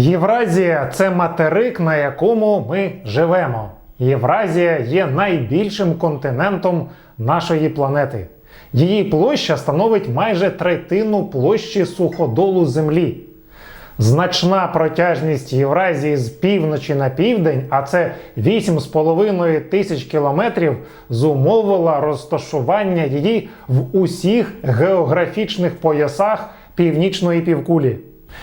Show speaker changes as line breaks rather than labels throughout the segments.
Євразія це материк, на якому ми живемо. Євразія є найбільшим континентом нашої планети. Її площа становить майже третину площі суходолу Землі. Значна протяжність Євразії з півночі на південь, а це 8,5 тисяч кілометрів, зумовила розташування її в усіх географічних поясах північної півкулі.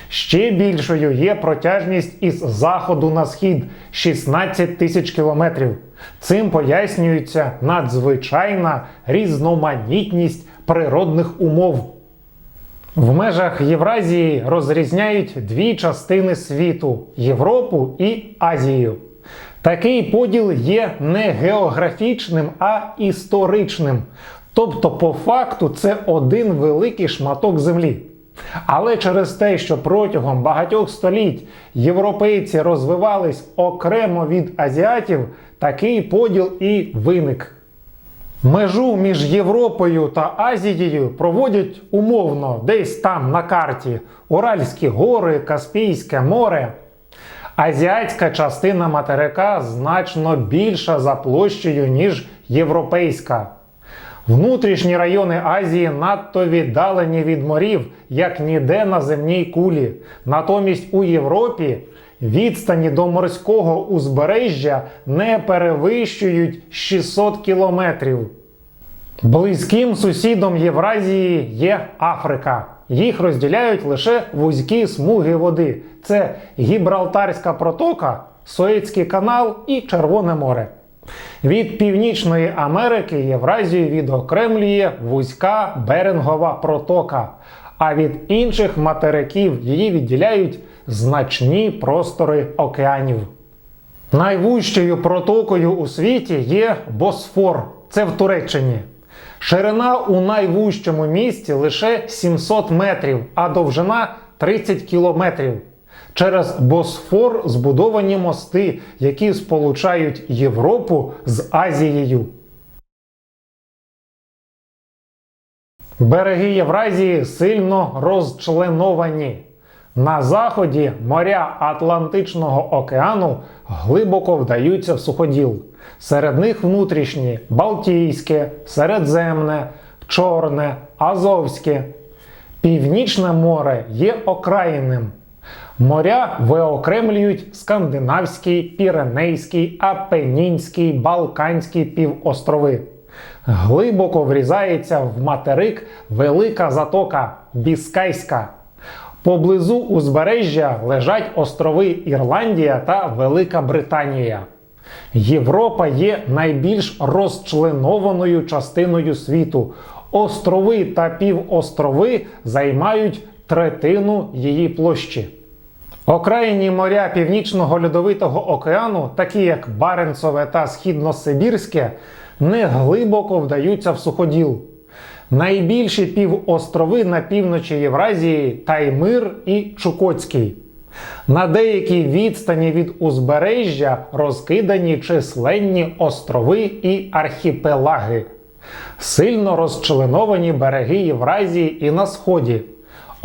Ще більшою є протяжність із заходу на схід 16 тисяч кілометрів. Цим пояснюється надзвичайна різноманітність природних умов. В межах Євразії розрізняють дві частини світу Європу і Азію. Такий поділ є не географічним, а історичним. Тобто, по факту, це один великий шматок землі. Але через те, що протягом багатьох століть європейці розвивались окремо від азіатів, такий поділ і виник. Межу між Європою та Азією проводять умовно десь там на карті Уральські гори, Каспійське море. Азіатська частина материка значно більша за площею, ніж європейська. Внутрішні райони Азії надто віддалені від морів, як ніде на земній кулі. Натомість у Європі відстані до морського узбережжя не перевищують 600 кілометрів. Близьким сусідом Євразії є Африка. Їх розділяють лише вузькі смуги води: це Гібралтарська протока, Суецький канал і Червоне море. Від Північної Америки Євразію відокремлює вузька Берингова протока, а від інших материків її відділяють значні простори океанів. Найвужчою протокою у світі є Босфор. Це в Туреччині. Ширина у найвужчому місці лише 700 метрів, а довжина 30 кілометрів. Через Босфор збудовані мости, які сполучають Європу з Азією. Береги Євразії сильно розчленовані. На заході моря Атлантичного океану глибоко вдаються в суходіл. Серед них внутрішні Балтійське, Середземне, Чорне, Азовське. Північне море є окраїнним. Моря виокремлюють Скандинавський, Піренейський, Апенінський, Балканський півострови. Глибоко врізається в материк Велика Затока Біскайська. Поблизу узбережжя лежать острови Ірландія та Велика Британія. Європа є найбільш розчленованою частиною світу. Острови та півострови займають третину її площі. Окраїні моря Північного Льодовитого океану, такі як Баренцеве та Східносибірське, не глибоко вдаються в суходіл. Найбільші півострови на півночі Євразії Таймир і Чукотський. На деякій відстані від узбережжя розкидані численні острови і архіпелаги. Сильно розчленовані береги Євразії і на сході.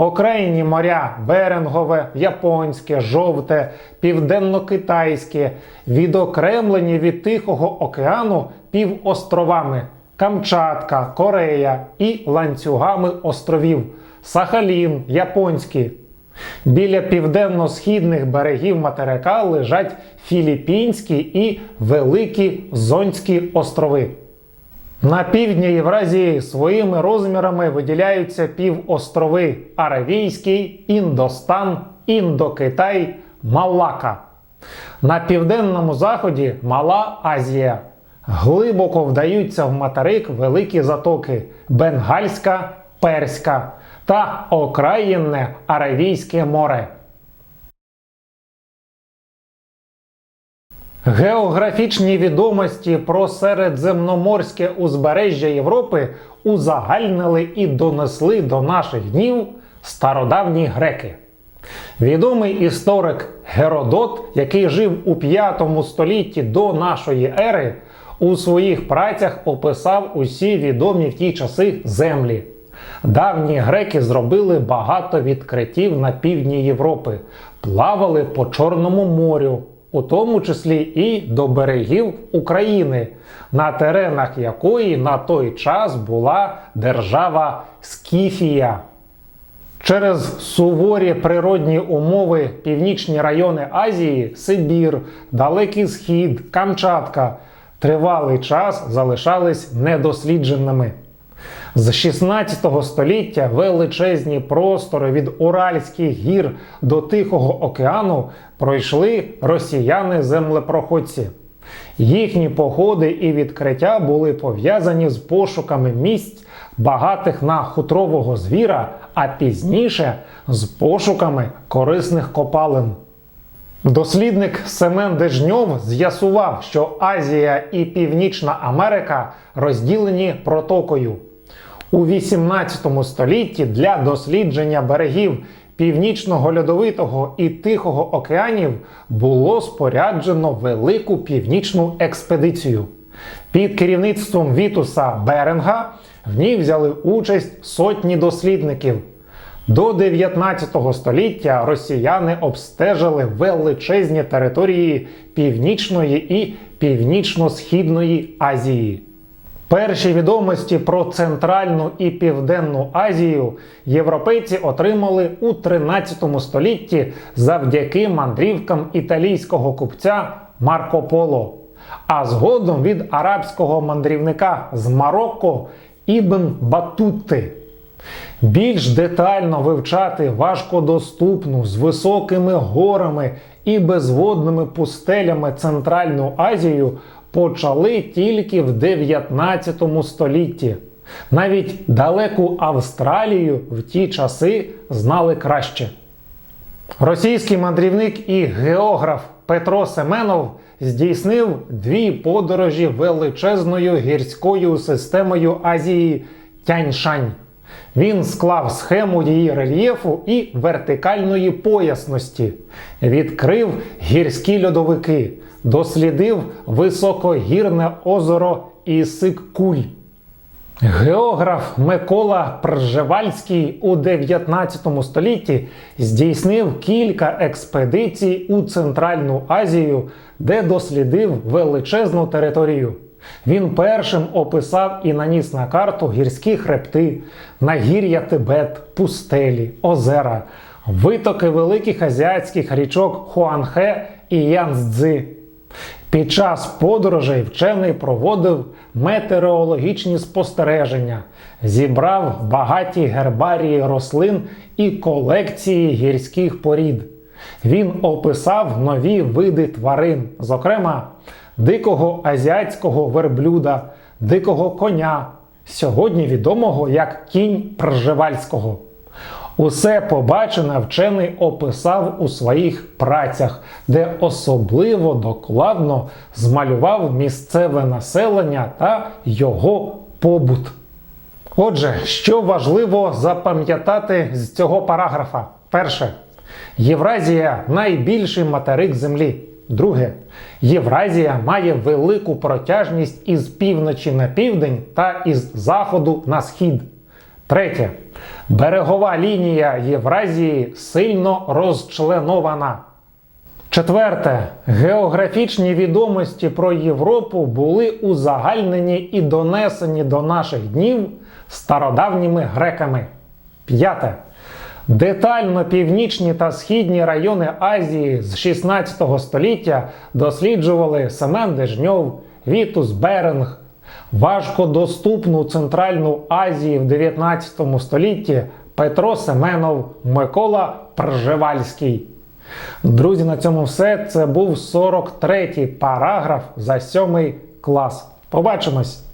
Окраїні моря Берингове, Японське, Жовте, Південно-Китайське, відокремлені від Тихого океану півостровами Камчатка, Корея і ланцюгами островів Сахалін, Японський. Біля південно-східних берегів материка лежать Філіппінські і Великі Зонські острови. На півдні Євразії своїми розмірами виділяються півострови Аравійський, Індостан, Індокитай, Малака. На південному заході Мала Азія. Глибоко вдаються в материк великі затоки Бенгальська, Перська та окраїнне Аравійське море. Географічні відомості про середземноморське узбережжя Європи узагальнили і донесли до наших днів стародавні греки. Відомий історик Геродот, який жив у 5 столітті до нашої ери, у своїх працях описав усі відомі в ті часи землі. Давні греки зробили багато відкриттів на півдні Європи, плавали по Чорному морю, у тому числі і до берегів України, на теренах якої на той час була держава Скіфія. Через суворі природні умови північні райони Азії, Сибір, Далекий Схід, Камчатка тривалий час залишались недослідженими. З 16 століття величезні простори від Уральських гір до Тихого океану пройшли росіяни-землепроходці. Їхні походи і відкриття були пов'язані з пошуками місць, багатих на хутрового звіра, а пізніше з пошуками корисних копалин. Дослідник Семен Дежньов з'ясував, що Азія і Північна Америка розділені протокою. У 18 столітті для дослідження берегів Північного льодовитого і Тихого океанів було споряджено велику північну експедицію. Під керівництвом Вітуса Беринга в ній взяли участь сотні дослідників. До 19 століття росіяни обстежили величезні території Північної і Північно-Східної Азії. Перші відомості про Центральну і Південну Азію європейці отримали у 13 столітті завдяки мандрівкам італійського купця Марко Поло, а згодом від арабського мандрівника з Марокко Ібн Батутти. Більш детально вивчати важкодоступну з високими горами і безводними пустелями Центральну Азію почали тільки в 19 столітті. Навіть далеку Австралію в ті часи знали краще. Російський мандрівник і географ Петро Семенов здійснив дві подорожі величезною гірською системою Азії Тяньшань. Він склав схему її рельєфу і вертикальної поясності, відкрив гірські льодовики, дослідив високогірне озеро Ісик-Куль. Географ Микола Пржевальський у 19 столітті здійснив кілька експедицій у Центральну Азію, де дослідив величезну територію. Він першим описав і наніс на карту гірські хребти, нагір'я Тибет, пустелі, озера, витоки великих азіатських річок Хуанхе і Янцдзи. Під час подорожей вчений проводив метеорологічні спостереження, зібрав багаті гербарії рослин і колекції гірських порід. Він описав нові види тварин, зокрема дикого азіатського верблюда, дикого коня, сьогодні відомого як кінь Пржевальського. Усе побачене вчений описав у своїх працях, де особливо докладно змалював місцеве населення та його побут. Отже, що важливо запам'ятати з цього параграфа? Перше. Євразія найбільший материк Землі. Друге. Євразія має велику протяжність із півночі на південь та із заходу на схід. Третє. Берегова лінія Євразії сильно розчленована. Четверте. Географічні відомості про Європу були узагальнені і донесені до наших днів стародавніми греками. П'яте. Детально північні та східні райони Азії з 16 століття досліджували Семен Дежньов, Вітус Беринг, важкодоступну Центральну Азію в 19 столітті Петро Семенов, Микола Пржевальський. Друзі, на цьому все. Це був 43-й параграф за 7 клас. Побачимось!